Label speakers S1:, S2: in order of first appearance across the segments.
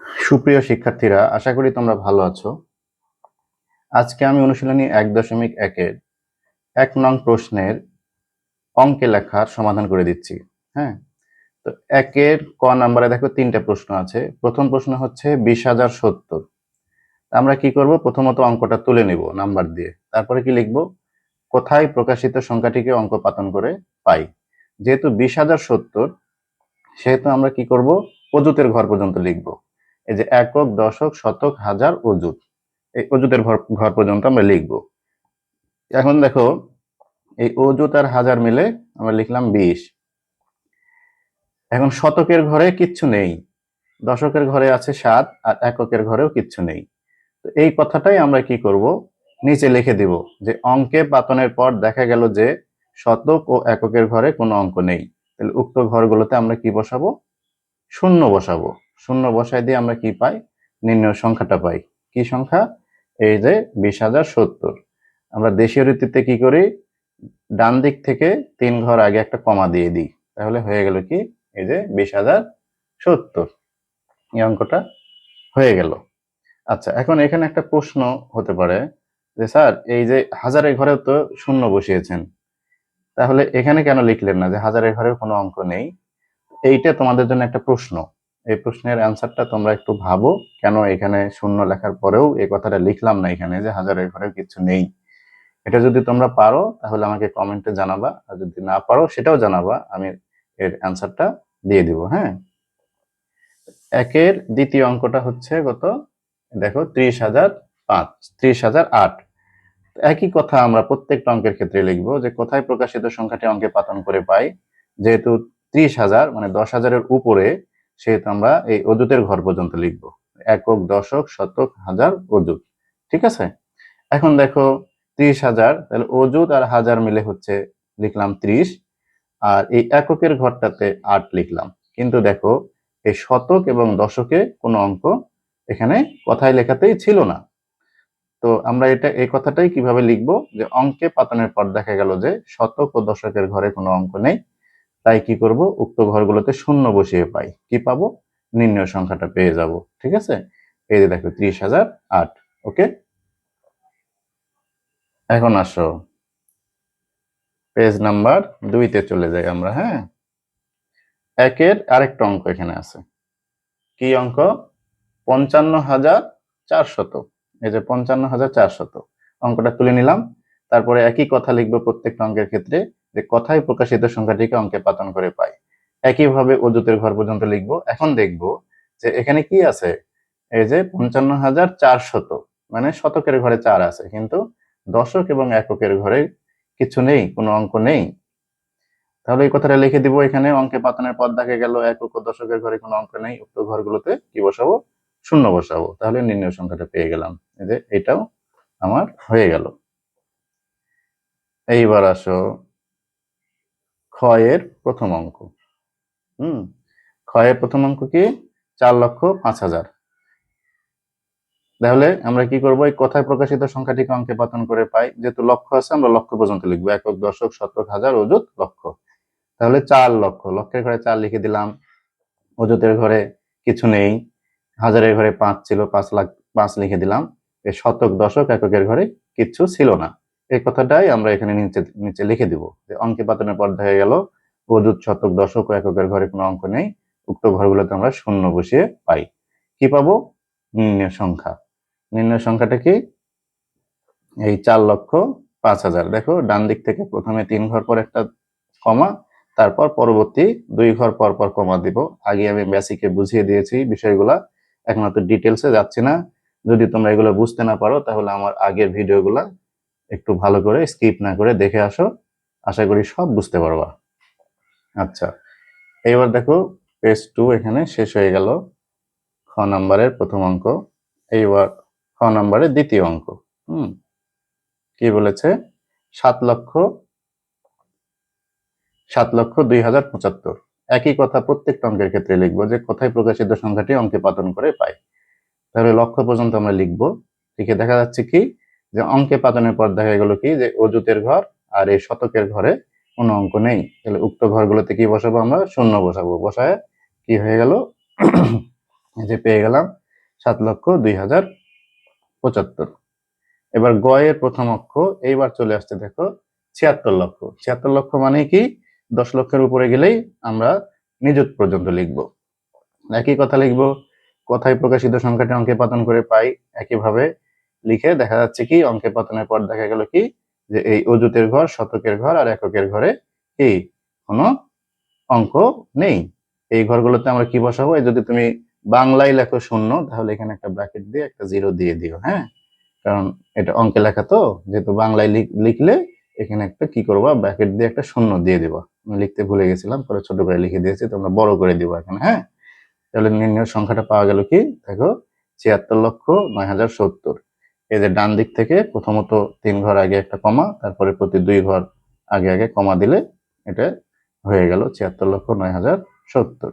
S1: সুপ্রিয় শিক্ষার্থীরা, আশা করি তোমরা ভালো আছো। আজকে আমি অনুশীলনী এক দশমিক একের এক নং প্রশ্নের অঙ্কে লেখার সমাধান করে দিচ্ছি হ্যাঁ? তো একের ক নাম্বারে দেখো তিনটা প্রশ্ন আছে। প্রথম প্রশ্ন হচ্ছে বিশ হাজার সত্তর। আমরা কি করব? প্রথমত অঙ্কটা তুলে নিব নাম্বার দিয়ে। তারপরে কি লিখব? কোথায় প্রকাশিত সংখ্যাটিকে অঙ্ক পাতন করে পাই? যেহেতু বিশ হাজার সত্তর, সেহেতু আমরা কি করব? অজুতের ঘর পর্যন্ত লিখব। এই যে একক, দশক, শতক, হাজার অজুত এই অজুতের ঘর ঘর পর্যন্ত আমরা লিখব। এখন দেখো, এই অজুত আর হাজার মিলে আমরা লিখলাম বিশ। এখন শতকের ঘরে কিচ্ছু নেই। দশকের ঘরে আছে সাত, আর এককের ঘরেও কিচ্ছু নেই। তো এই কথাটাই আমরা কি করব? নিচে লিখে দিব যে অঙ্কে পাতনের পর দেখা গেল যে শতক ও এককের ঘরে কোনো অঙ্ক নেই। তাহলে উক্ত ঘরগুলোতে আমরা কি বসাবো? শূন্য বসাবো। শূন্য বসাই দিয়ে আমরা কি পাই? নির্ণয় সংখ্যাটা পাই। কি সংখ্যা? এই যে বিশ হাজার সত্তর। আমরা দেশীয় রীতিতে কি করি? ডান দিক থেকে তিন ঘর আগে একটা কমা দিয়ে দিই। তাহলে হয়ে গেল কি? এই যে বিশ হাজার সত্তর। এই অঙ্কটা হয়ে গেল। আচ্ছা এখন এখানে একটা প্রশ্ন হতে পারে যে, স্যার, এই যে হাজারের ঘরেও তো শূন্য বসিয়েছেন। তাহলে এখানে কেন লিখলেন না যে হাজারের ঘরেও কোনো অঙ্ক নেই? এইটা তোমাদের জন্য একটা প্রশ্ন। এই প্রশ্নের অ্যান্সারটা তোমরা একটু ভাবো, কেন এখানে শূন্য লেখার পরেও এই কথাটা লিখলাম না এখানে যে হাজারের ঘরেও কিছু নেই। এটা যদি তোমরা পারো, তাহলে আমাকে কমেন্টে জানাবা, আর যদি না পারো, সেটাও জানাবা, আমি এর অ্যান্সারটা দিয়ে দিব হ্যাঁ? একের দ্বিতীয় অঙ্কটা হচ্ছে কত? দেখো, ত্রিশ হাজার পাঁচ, ত্রিশ হাজার আট। একই কথা আমরা প্রত্যেকটা অঙ্কের ক্ষেত্রে লিখব যে কোথায় প্রকাশিত সংখ্যাটি অঙ্কে পাতন করে পাই, যেহেতু ত্রিশ হাজার মানে দশ হাজারের উপরে সেহেতু আমরা এই অজুতের ঘর পর্যন্ত লিখব। একক, দশক, শতক, হাজার অজুত ঠিক আছে? এখন দেখো, ত্রিশ হাজার, তাহলে অজুত আর হাজার মিলে হচ্ছে লিখলাম ত্রিশ। আর এই এককের ঘরটাতে আট লিখলাম। কিন্তু দেখো, এই শতক এবং দশকে কোনো অঙ্ক এখানে কথায় লেখাতেই ছিল না। তো আমরা এটা, এই কথাটাই কীভাবে লিখব? যে অঙ্কে পাতনের পর দেখা গেল যে শতক ও দশকের ঘরে কোনো অঙ্ক নেই। তাই কি করব? উক্ত ঘরগুলোতে শূন্য বসিয়ে পাই। কি পাবো? নির্ণয় সংখ্যাটা পেয়ে যাব, ঠিক আছে? এই যে দেখো, ত্রিশ হাজার আট, ওকে? এখন আসো। পেজ নাম্বার দুইতে চলে যাই আমরা হ্যাঁ? একের আরেকটা অঙ্ক এখানে আছে। কি অঙ্ক? পঞ্চান্ন হাজার চারশত। এই যে পঞ্চান্ন হাজার চারশত। অঙ্কটা তুলে নিলাম। তারপরে একই কথা লিখব প্রত্যেকটা অঙ্কের ক্ষেত্রে। যে কথায় প্রকাশিত সংখ্যাটিকে অঙ্কে পাতন করে পাই। একইভাবে অজুতের ঘর পর্যন্ত লিখব। এখন দেখব যে এখানে কি আছে? এই যে পঞ্চান্ন হাজার চারশত মানে শতকের ঘরে চার আছে, কিন্তু দশক এবং এককের ঘরে কিছু নেই, কোনো অঙ্ক নেই। তাহলে এই কথাটা লিখে দিব এখানে, অঙ্কে পাতনের পদ দেখা গেল, একক ও দশকের ঘরে কোনো অঙ্ক নেই, উক্ত ঘরগুলোতে কি বসাবো? শূন্য বসাবো। তাহলে নির্ণয় সংখ্যাটা পেয়ে গেলাম। এই যে এটাও আমার হয়ে গেল। এইবার আসো। ক্ষয়ের প্রথম অঙ্ক। হুম? ক্ষয়ের প্রথম অঙ্ক কি? চার লক্ষ পাঁচ হাজার। তাহলে আমরা কি করব? এই কথায় প্রকাশিত সংখ্যাটিকে অঙ্কে পাতন করে পাই। যেহেতু লক্ষ্য আছে, আমরা লক্ষ্য পর্যন্ত লিখব। একক, দশক, শতক, হাজার, অযুত, লক্ষ। তাহলে চার লক্ষ। লক্ষের ঘরে চার লিখে দিলাম। অযুতের ঘরে কিছু নেই। হাজারের ঘরে পাঁচ ছিল, পাঁচ লাখ, পাঁচ লিখে দিলাম। এই শতক, দশক, এককের ঘরে কিচ্ছু ছিল না। এই কথাটাই আমরা এখানে নিচে নিচে লিখে দিব যে অঙ্কে পাতনের পর দেখা গেল। অযুত, শতক, দশক ও এককের ঘরে কোনো অঙ্ক নেই। উক্ত ঘরগুলোতে আমরা শূন্য বসিয়ে পাই। কি পাবো? নির্ণয় সংখ্যা। নির্ণয় সংখ্যাটা কি? এই চার লক্ষ পাঁচ হাজার। দেখো, ডান দিক থেকে প্রথমে তিন ঘর পর একটা কমা, তারপর পরবর্তী দুই ঘর পর পর কমা দিব। আগে আমি বেসিকে বুঝিয়ে দিয়েছি বিষয়গুলা এখন তো ডিটেলসে যাচ্ছি না। যদি তোমরা এগুলো বুঝতে না পারো, তাহলে আমার আগের ভিডিওগুলা একটু ভালো করে স্কিপ না করে দেখে আসো। আশা করি সব বুঝতে পারবা। আচ্ছা এইবার দেখো পেজ টু এখানে শেষ হয়ে গেল। খ নাম্বারের প্রথম অঙ্ক, এইবার খ নাম্বারের দ্বিতীয় অঙ্ক। হুম, কি বলেছে? সাত লক্ষ সাত লক্ষ দুই হাজার পঁচাত্তর। একই কথা প্রত্যেকটা অঙ্কের ক্ষেত্রে লিখব যে কোথায় প্রকাশিত সংখ্যাটি অঙ্কে পাতন করে পাই। তাহলে লক্ষ্য পর্যন্ত আমরা লিখব। লিখে দেখা যাচ্ছে কি? যে অঙ্কে পাতনের পর দেখা গেল কি যে অজুতের ঘর আর এই শতকের ঘরে কোনো অঙ্ক নেই। তাহলে উক্ত ঘরগুলোতে কি বসাবো আমরা? শূন্য বসাবো। বসায় কি হয়ে গেল? যে পেয়ে গেলাম সাত লক্ষ দুই হাজার পঁচাত্তর। এবার গয়ের প্রথম অক্ষ, এইবার চলে আসছে দেখো ছিয়াত্তর লক্ষ। ছিয়াত্তর লক্ষ মানে কি? দশ লক্ষের উপরে গেলেই আমরা নিযুত পর্যন্ত লিখব। একই কথা লিখব। কথায় প্রকাশিত সংখ্যাটি অঙ্কে পাতন করে পাই। একইভাবে লিখে দেখা যাচ্ছে কি, অঙ্কে পতনের পর দেখা গেল কি, যে এই অজুতের ঘর, শতকের ঘর আর এককের ঘরে কি, কোনো অঙ্ক নেই। এই ঘরগুলোতে আমরা কি বসাবো? যদি তুমি বাংলায় লেখো শূন্য, তাহলে এখানে একটা ব্র্যাকেট দিয়ে একটা জিরো দিয়ে দিও হ্যাঁ? কারণ এটা অঙ্কে লেখা তো, যেহেতু বাংলায় লিখ- লিখলে এখানে একটা কি করবা? ব্র্যাকেট দিয়ে একটা শূন্য দিয়ে দিবা। আমি লিখতে ভুলে গেছিলাম, পরে ছোট করে লিখে দিয়েছি তোমরা বড় করে দিবা এখানে হ্যাঁ? তাহলে নির্ণয় সংখ্যাটা পাওয়া গেল কি? দেখো, ছিয়াত্তর লক্ষ নয় হাজার সত্তর। এই যে ডান দিক থেকে প্রথমত তিন ঘর আগে একটা কমা, তারপরে প্রতি দুই ঘর আগে আগে কমা দিলে এটা হয়ে গেল ছিয়াত্তর লক্ষ নয় হাজার সত্তর।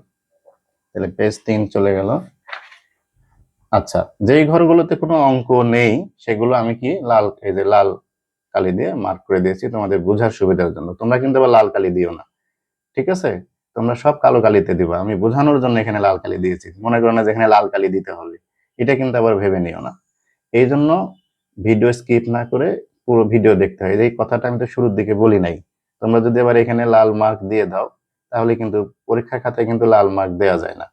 S1: তাহলে পেজ তিন চলে গেল। আচ্ছা যেই ঘরগুলোতে কোনো অঙ্ক নেই, সেগুলো আমি কি লাল, এই যে লাল কালি দিয়ে মার্ক করে দিয়েছি, তোমাদের বোঝার সুবিধার জন্য। তোমরা কিন্তু আবার লাল কালি দিও না। ঠিক আছে? তোমরা সব কালো কালিতে দিবা। আমি বোঝানোর জন্য এখানে লাল কালি দিয়েছি। মনে করো না যে এখানে লাল কালি দিতে হবে। এটা কিন্তু আবার ভেবে নিও না। এই জন্য ভিডিও স্কিপ না করে পুরো ভিডিও দেখতে হয়। এই কথাটা আমি তো শুরুর দিকে বলি নাই। তোমরা যদি আবার এখানে লাল মার্ক দিয়ে দাও, তাহলে কিন্তু পরীক্ষা খাতায় কিন্তু লাল মার্ক দেওয়া যায় না।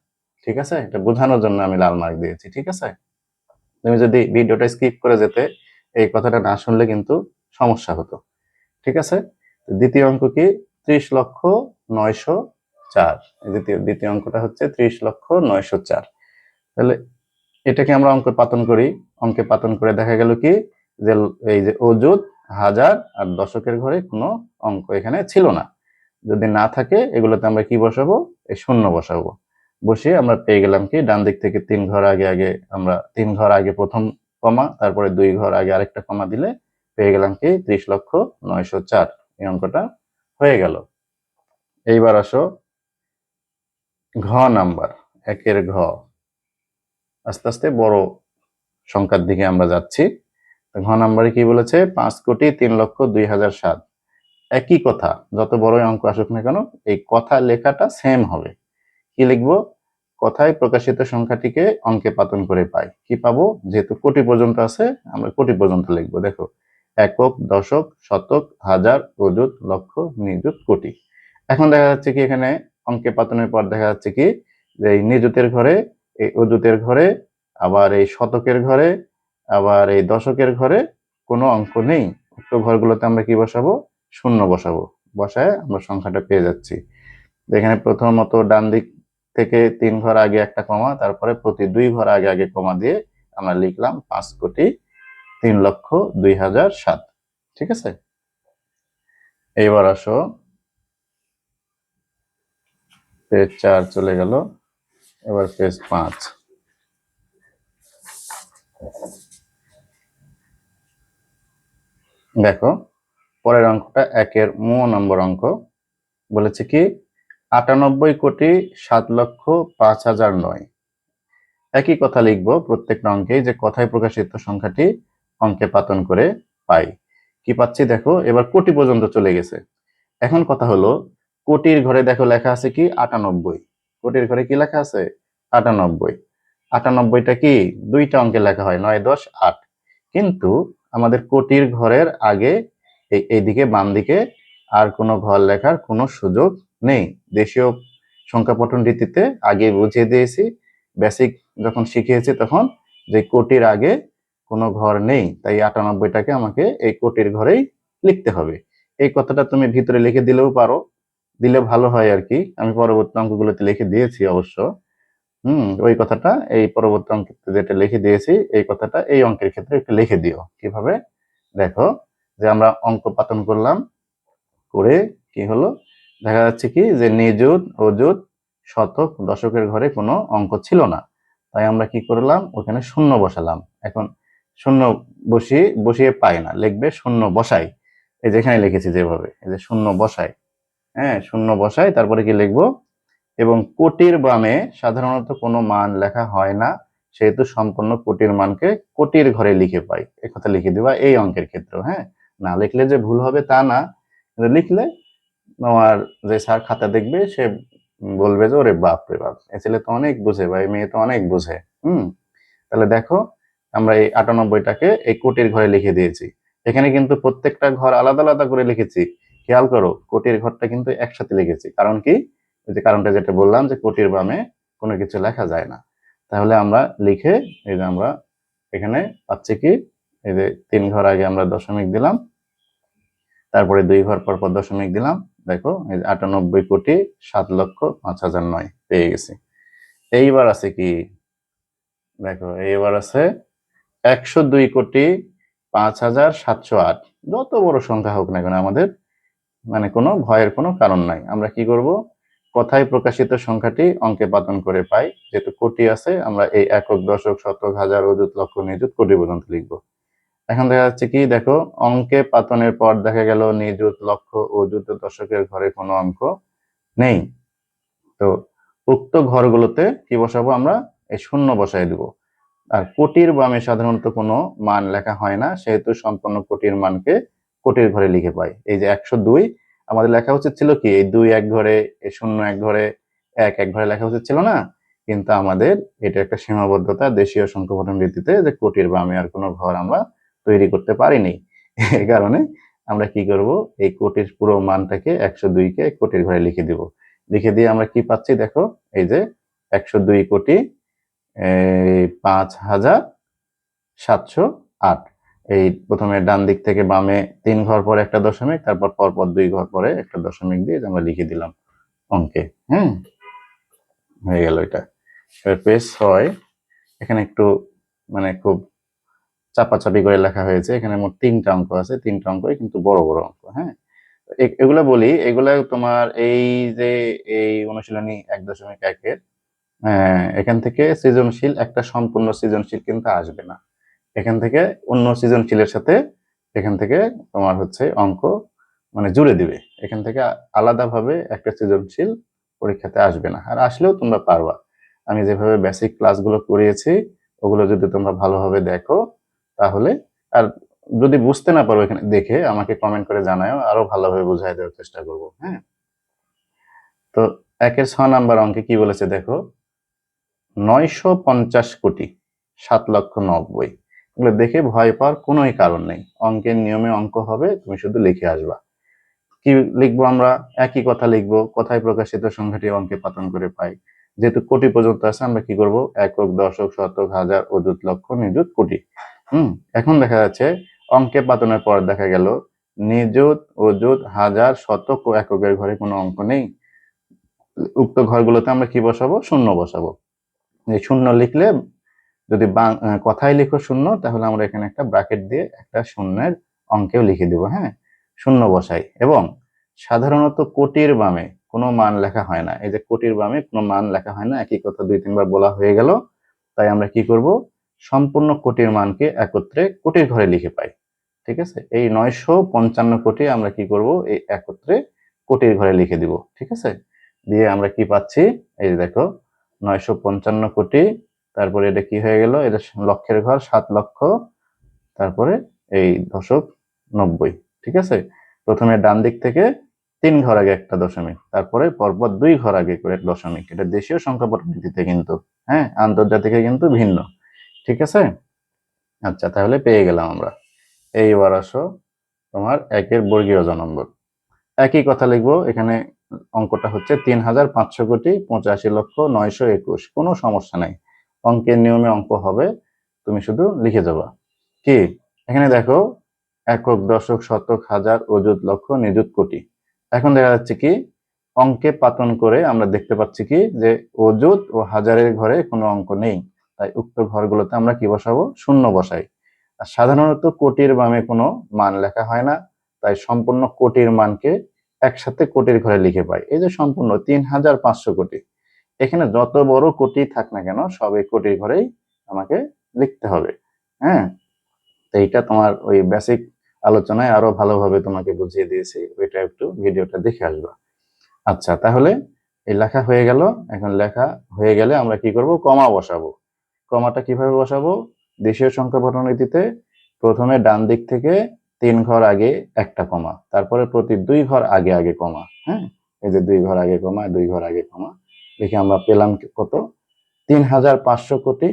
S1: ঠিক আছে? এটা বোঝানোর জন্য আমি লাল মার্ক দিয়েছি। ঠিক আছে? তুমি যদি ভিডিওটা স্কিপ করে যেতে, এই কথাটা না শুনলে কিন্তু সমস্যা হতো। ঠিক আছে? দ্বিতীয় অঙ্ক কি? ত্রিশ লক্ষ নয়শো চার। দ্বিতীয় দ্বিতীয় অঙ্কটা হচ্ছে ত্রিশ লক্ষ নয়শো চার। তাহলে এটাকে আমরা অঙ্ক পাতন করি। অঙ্কে পাতন করে দেখা গেল কি? যে এই যে অযুত, হাজার আর দশকের ঘরে কোনো অঙ্ক এখানে ছিল না। যদি না থাকে, এগুলোতে আমরা কি বসাবো? এই শূন্য বসাবো। বসিয়ে আমরা পেয়ে গেলাম কি? ডান দিক থেকে তিন ঘর আগে আগে আমরা তিন ঘর আগে প্রথম কমা, তারপরে দুই ঘর আগে আরেকটা কমা দিলে পেয়ে গেলাম কি? ত্রিশ লক্ষ নয়শো চার। এই অঙ্কটা হয়ে গেল। এইবার আসো ঘ নাম্বার, একের ঘ। আস্তে আস্তে বড় সংখ্যার দিকে আমরা যাচ্ছি। ঘ নাম্বারে কি বলেছে? পাঁচ কোটি তিন লক্ষ দুই হাজার সাত। একই কথা, যত বড়ই অঙ্ক আসুক না কেন, এই কথা লেখাটা সেম হবে। কি লিখব? কথায় প্রকাশিত সংখ্যাটিকে অঙ্কে পাতন করে পাই। কি পাবো? যেহেতু কোটি পর্যন্ত আছে, আমরা কোটি পর্যন্ত লিখব। দেখো, একক, দশক, শতক, হাজার, অযুত, লক্ষ, নিযুত, কোটি। এখন দেখা যাচ্ছে কি এখানে অঙ্কে পাতনের পর দেখা যাচ্ছে কি যে এই নিযুতের ঘরে এই অযুতের ঘরে, আবার এই শতকের ঘরে, আবার এই দশকের ঘরে কোনো অঙ্ক নেই। উক্ত ঘরগুলোতে আমরা কি বসাবো? শূন্য বসাবো। বসায় আমরা সংখ্যাটা পেয়ে যাচ্ছি। এখানে প্রথমত ডান দিক থেকে তিন ঘর আগে একটা কমা, তারপরে প্রতি দুই ঘর আগে আগে কমা দিয়ে আমরা লিখলাম পাঁচ কোটি তিন লক্ষ দুই হাজার সাত। ঠিক আছে? এইবার আসো। পেজ চার চলে গেল। এবার পেজ পাঁচ। দেখো, পরের অঙ্কটা একের মো নম্বর অঙ্ক। বলেছে কি? আটানব্বই কোটি সাত লক্ষ পাঁচ হাজার নয়। একই কথা লিখব প্রত্যেকটা অঙ্কে যে কথায় প্রকাশিত সংখ্যাটি অঙ্কে পাতন করে পাই। কি পাচ্ছি দেখো? এবার কোটি পর্যন্ত চলে গেছে। এখন কথা হলো, কোটির ঘরে দেখো লেখা আছে কি? আটানব্বই। কোটির ঘরে কি লেখা আছে? আটানব্বই। আটানব্বইটা কি? দুইটা অঙ্কে লেখা হয়, নয়, দশ, আট। কিন্তু আমাদের কোটির ঘরের আগে এই এইদিকে বাম দিকে আর কোনো ঘর লেখার কোনো সুযোগ নেই। দেশীয় সংখ্যা পঠন রীতিতে আগে বুঝিয়ে দিয়েছি, বেসিক যখন শিখিয়েছি তখন যে কোটির আগে কোনো ঘর নেই, তাই আটানব্বইটাকে আমাকে এই কোটির ঘরেই লিখতে হবে। এই কথাটা তুমি ভিতরে লিখে দিলেও পারো। দিলে ভালো হয় আর কি আমি পরবর্তী অঙ্কগুলোতে লিখে দিয়েছি অবশ্য। হুম, ওই কথাটা, এই পরবর্তী অঙ্কে যেটা লিখে দিয়েছি, এই কথাটা, এই অঙ্কের ক্ষেত্রে একটু লিখে দিও। কীভাবে? দেখো, যে আমরা অঙ্ক পাতন করলাম, করে কি হলো? দেখা যাচ্ছে কি যে নিযুত, অযুত, শতক, দশকের ঘরে কোনো অঙ্ক ছিল না। তাই আমরা কি করলাম? ওখানে শূন্য বসালাম। এখন শূন্য বসিয়ে বসিয়ে পাই না। লিখবে শূন্য বসাই। এই যেখানে লিখেছি যেভাবে, এই যে শূন্য বসাই। হ্যাঁ শূন্য বসাই, তারপরে কি লিখব? এবং কোটির বামে সাধারণত কোনো মান লেখা হয় না, সেহেতু সম্পূর্ণ কোটির মানকে কোটির ঘরে লিখে পাই। এ কথা লিখে দিবা এই অঙ্কের ক্ষেত্রে হ্যাঁ? না লিখলে যে ভুল হবে তা না, কিন্তু লিখলে তোমার যে স্যার খাতা দেখবে, সে বলবে যে, ওরে বাপ রে বাপ, এ ছেলে তো অনেক বুঝে বা এই মেয়ে তো অনেক বুঝে। হুম? তাহলে দেখো, আমরা এই আটানব্বইটাকে এই কোটির ঘরে লিখে দিয়েছি। এখানে কিন্তু প্রত্যেকটা ঘর আলাদা আলাদা করে লিখেছি। খেয়াল করো কোটির ঘরটা কিন্তু একসাথে লিখেছি কারণ কি? যে কারণটা যেটা বললাম যে কোটির বামে কোনো কিছু লেখা যায় না। তাহলে আমরা লিখে এই যে আমরা এখানে পাচ্ছি কি? এই যে তিন ঘর আগে আমরা দশমিক দিলাম। তারপরে দুই ঘর পর পর দশমিক দিলাম। দেখো, এই যে আটানব্বই কোটি সাত লক্ষ পাঁচ হাজার নয় পেয়ে গেছি। এইবার আছে কি? দেখো, এইবার আছে একশো দুই কোটি পাঁচ হাজার সাতশো আট। যত বড় সংখ্যা হোক না কেন আমাদের মানে কোনো ভয়ের কোনো কারণ নাই। আমরা কি করব? কথায় প্রকাশিত সংখ্যাটি অঙ্কে পাতন করে পাই। যেহেতু কোটি আছে, আমরা এই একক, দশক, শতক, হাজার, অযুত, লক্ষ, নিযুত কোটি পর্যন্ত লিখব। এখন দেখা যাচ্ছে কি, দেখো, অঙ্কে পাতনের পর দেখা গেল নিযুত, লক্ষ ও যুত দশকের ঘরে কোনো অঙ্ক নেই। তো উক্ত ঘরগুলোতে কি বসাবো আমরা? এই শূন্য বসাই দিব। আর কোটির বামে সাধারণত কোনো মান লেখা হয় না, সেহেতু সম্পূর্ণ কোটির মানকে কোটির ঘরে লিখে পাই। এই যে একশো দুই, আমাদের লেখা উচিত ছিল কি? এই দুই এক ঘরে শূন্য এক ঘরে, এক এক ঘরে লেখা উচিত ছিল না? কিন্তু আমাদের এটা একটা সীমাবদ্ধতা দেশীয় সংখ্যাপঠন রীতিতে যে কোটির বামে আর কোনো ঘর আমরা তৈরি করতে পারিনি। এই কারণে আমরা কি করব? এই কোটির পুরো মানটাকে একশো দুইকে কোটির ঘরে লিখে দিব। লিখে দিয়ে আমরা কি পাচ্ছি দেখো? এই যে একশো দুই কোটি পাঁচ হাজার সাতশো আট। এই প্রথমে ডান দিক থেকে বামে তিন ঘর পরে একটা দশমিক তারপর পরপর দুই ঘর পরে একটা দশমিক দিয়ে আমরা লিখে দিলাম অঙ্কে হ্যাঁ হয়ে গেল এটা। এবার পেজ ছয় এখানে একটু মানে খুব চাপাচাপি করে লেখা হয়েছে। এখানে মোট তিনটা অঙ্ক আছে তিনটা অঙ্কই কিন্তু বড় বড় অঙ্ক হ্যাঁ? এগুলা বলি এগুলা তোমার এই যে এই অনুশীলনী এক দশমিক একের আহ, এখান থেকে সৃজনশীল একটা সম্পূর্ণ সৃজনশীল কিন্তু আসবে না। এখান থেকে অন্য সৃজনশীলের সাথে এখান থেকে তোমার হচ্ছে অঙ্ক মানে জুড়ে দিবে। এখান থেকে আলাদাভাবে একটা সৃজনশীল পরীক্ষাতে আসবে না। আর আসলেও তোমরা পারবা। আমি যেভাবে বেসিক ক্লাসগুলো করিয়েছি, ওগুলো যদি তোমরা ভালোভাবে দেখো, তাহলে আর যদি বুঝতে না পারো এখানে দেখে, আমাকে কমেন্ট করে জানাও আরও ভালোভাবে বুঝাই দেওয়ার চেষ্টা করব হ্যাঁ? তো একের ছ নাম্বার অঙ্কে কি বলেছে দেখো? নয়শো পঞ্চাশ কোটি, সাত লক্ষ নব্বই। এগুলো দেখে ভয় পাওয়ার কোনোই কারণ নেই। অঙ্কের নিয়মে অঙ্ক হবে, তুমি শুধু লিখে আসবা। কি লিখব আমরা? একই কথা লিখব, কথায় প্রকাশিত সংখ্যাটি অঙ্কে পাতন করে পাই? যেহেতু কোটি পর্যন্ত আছে, আমরা কি করব? একক, দশক, শতক, হাজার, অযুত, লক্ষ, নিযুত, কোটি। হুম, এখন দেখা যাচ্ছে অঙ্কে পাতনের পর দেখা গেল নিযুত, অযুত, হাজার, শতক ও এককের ঘরে কোনো অঙ্ক নেই। উক্ত ঘরগুলোতে আমরা কি বসাবো? শূন্য বসাবো। এই শূন্য লিখলে যদি কথায় লিখো শূন্য, তাহলে আমরা এখানে একটা ব্রাকেট দিয়ে একটা শূন্যের অঙ্কেও লিখে দিব হ্যাঁ? শূন্য বসাই। এবং সাধারণত কোটির বামে কোনো মান লেখা হয় না। এই যে কোটির বামে কোনো মান লেখা হয় না, একই কথা দুই তিনবার বলা হয়ে গেল। তাই আমরা কি করব? সম্পূর্ণ কোটির মানকে একত্রে কোটির ঘরে লিখে পাই। ঠিক আছে? এই নয়শো পঞ্চান্ন কোটি আমরা কি করব? এই একত্রে কোটির ঘরে লিখে দিব। ঠিক আছে? দিয়ে আমরা কি পাচ্ছি? এই দেখো, নয়শো পঞ্চান্ন কোটি তারপরে এটা কি হয়ে গেল? এটা লক্ষের ঘর, সাত লক্ষ। তারপরে এই দশক নব্বই, ঠিক আছে? প্রথমে ডান দিক থেকে তিন ঘর আগে একটা দশমিক, তারপরে পরপর দুই ঘর আগে করে দশমিক। এটা দেশীয় সংখ্যা পদ্ধতিতে কিন্তু হ্যাঁ? আন্তর্জাতিকে কিন্তু ভিন্ন, ঠিক আছে? আচ্ছা তাহলে পেয়ে গেলাম আমরা। এইবার আসো তোমার একের বর্গীয় নম্বর একই কথা লিখব, এখানে অঙ্কটা হচ্ছে তিন হাজার পাঁচশো কোটি পঁচাশি লক্ষ নয়শো একুশ। কোনো সমস্যা নাই। অঙ্কের নিয়মে অঙ্ক হবে, তুমি শুধু লিখে যাবা। কি? এখানে দেখো, একক, দশক, শতক, হাজার, অযুত, লক্ষ, নিযুত, কোটি। এখন দেখা যাচ্ছে কি, অঙ্কে পাতন করে আমরা দেখতে পাচ্ছি কি, যে অযুত ও হাজারের ঘরে কোনো অঙ্ক নেই। তাই উক্ত ঘরগুলোতে আমরা কি বসাবো? শূন্য বসাই। আর সাধারণত কোটির বামে কোনো মান লেখা হয় না, তাই সম্পূর্ণ কোটির মানকে একসাথে কোটির ঘরে লিখে পাই। এই যে সম্পূর্ণ তিন হাজার পাঁচশো কোটি। এখানে যত বড় কোটি থাক না কেন, সব এই কোটির ঘরেই আমাকে লিখতে হবে হ্যাঁ? তো এইটা তোমার ওই বেসিক আলোচনায় আরও ভালোভাবে তোমাকে বুঝিয়ে দিয়েছি, ওইটা একটু ভিডিওটা দেখে আসবা। আচ্ছা তাহলে এই লেখা হয়ে গেল। এখন লেখা হয়ে গেলে আমরা কি করব? কমা বসাবো। কমাটা কীভাবে বসাবো? দেশীয় সংখ্যা নীতিতে প্রথমে ডান দিক থেকে তিন ঘর আগে একটা কমা, তারপরে প্রতি দুই ঘর আগে আগে কমা হ্যাঁ? এই যে দুই ঘর আগে কমা, দুই ঘর আগে কমা দেখি আমরা পেলাম কত? তিন হাজার পাঁচশো কোটি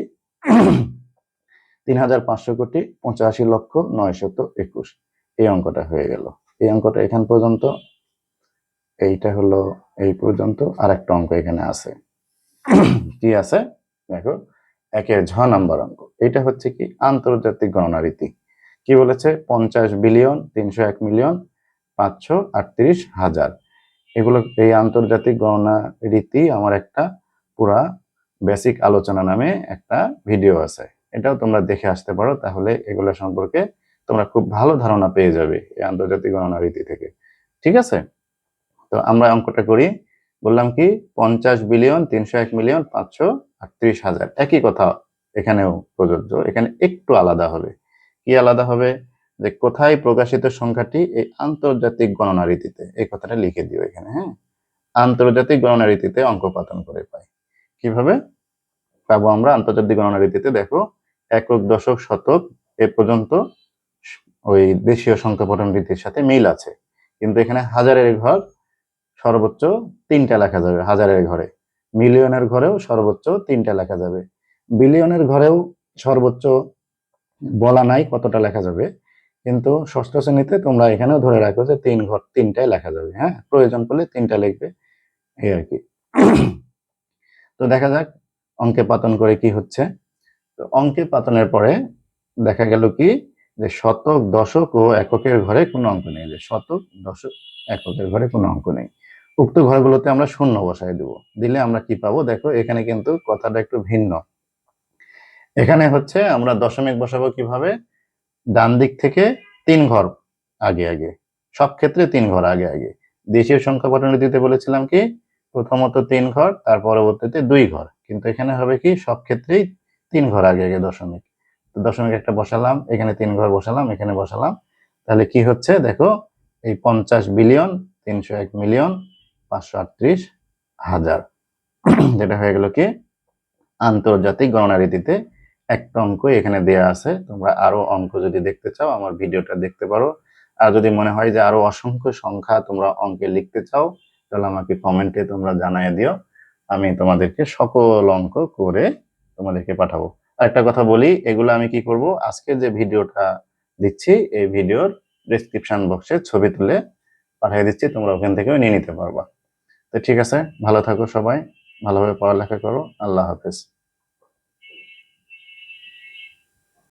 S1: তিন হাজার পাঁচশো কোটি পঁচাশি লক্ষ নয়শত একুশ। এই অঙ্কটা হয়ে গেল। এই অঙ্কটা এখান পর্যন্ত, এইটা হলো এই পর্যন্ত আর একটা অঙ্ক এখানে আছে। কি আছে? দেখো, একের ঝ নাম্বার অঙ্ক। এটা হচ্ছে কি? আন্তর্জাতিক গণনা রীতি কি বলেছে? পঞ্চাশ বিলিয়ন, তিনশো এক মিলিয়ন, পাঁচশো আটত্রিশ হাজার। এগুলো, এই আন্তর্জাতিক গণনা রীতি আমার একটা পুরা বেসিক আলোচনা নামে একটা ভিডিও আছে। এটাও তোমরা দেখে আসতে পারো, তাহলে এগুলো সম্পর্কে তোমরা খুব ভালো ধারণা পেয়ে যাবে এই আন্তর্জাতিক গণনা রীতি থেকে। ঠিক আছে? তো আমরা অঙ্কটা করি। বললাম কি, পঞ্চাশ বিলিয়ন তিনশো এক মিলিয়ন পাঁচশো আটত্রিশ হাজার। একই কথা এখানেও প্রযোজ্য, এখানে একটু আলাদা হবে। কি আলাদা হবে? যে কোথায় প্রকাশিত সংখ্যাটি এই আন্তর্জাতিক গণনা রীতিতে, এই কথাটা লিখে দিও এখানে হ্যাঁ? আন্তর্জাতিক গণনা রীতিতে অঙ্ক পাতন করে পাই। কীভাবে? পাবো আমরা আন্তর্জাতিক গণনা রীতিতে, দেখো, একক, দশক, শতক, এ পর্যন্ত ওই দেশীয় সংখ্যা পঠন রীতির সাথে মিল আছে। কিন্তু এখানে হাজারের ঘর, সর্বোচ্চ তিনটা লেখা যাবে হাজারের ঘরে। মিলিয়নের ঘরেও সর্বোচ্চ তিনটা লেখা যাবে। বিলিয়নের ঘরেও সর্বোচ্চ বলা নাই কতটা লেখা যাবে। কিন্তু ষষ্ঠ শ্রেণীতে তোমরা এখানেও ধরে রাখো যে তিন ঘর, তিনটায় লেখা যাবে হ্যাঁ? প্রয়োজন পড়লে তিনটা লিখবে, এই আর কি। তো দেখা যাক অঙ্কে পাতন করে কি হচ্ছে। তো অঙ্কে পাতনের পরে দেখা গেল কি যে শতক, দশক ও এককের ঘরে কোনো অঙ্ক নেই, যে শতক, দশক, এককের ঘরে কোনো অঙ্ক নেই। উক্ত ঘরগুলোতে আমরা শূন্য বসাই দেব। দিলে আমরা কি পাবো? দেখো, এখানে কিন্তু কথাটা একটু ভিন্ন। এখানে হচ্ছে আমরা দশমিক বসাবো কীভাবে? ডান দিক থেকে তিন ঘর আগে আগে। সব ক্ষেত্রে তিন ঘর আগে আগে। দেশীয় সংখ্যা পঠনীতিতে বলেছিলাম কি? প্রথমত তিন ঘর, তার পরবর্তীতে দুই ঘর। কিন্তু এখানে হবে কি? সব ক্ষেত্রেই তিন ঘর আগে আগে দশমিক। দশমিক একটা বসালাম, এখানে তিন ঘর বসালাম, এখানে বসালাম। তাহলে কি হচ্ছে? দেখো, এই পঞ্চাশ বিলিয়ন, তিনশো এক মিলিয়ন, পাঁচশো আটত্রিশ হাজার। যেটা হয়ে গেল কি? আন্তর্জাতিক গণনা রীতিতে একটা অঙ্ক এখানে দেয়া আছে। তোমরা আরও অঙ্ক যদি দেখতে চাও, আমার ভিডিওটা দেখতে পারো। আর যদি মনে হয় যে আরও অসংখ্য সংখ্যা তোমরা অঙ্কে লিখতে চাও, তাহলে আমাকে কমেন্টে তোমরা জানাই দিও। আমি তোমাদেরকে সকল অঙ্ক করে তোমাদেরকে পাঠাবো। একটা কথা বলি, এগুলো আমি কি করব? আজকে যে ভিডিওটা দিচ্ছি, এই ভিডিওর ডেসক্রিপশন বক্সে ছবি তুলে পাঠিয়ে দিচ্ছি, তোমরা ওখান থেকেও নিয়ে নিতে পারবা। তো ঠিক আছে, ভালো থাকো সবাই, ভালোভাবে পড়ালেখা করো, আল্লাহ হাফেজ।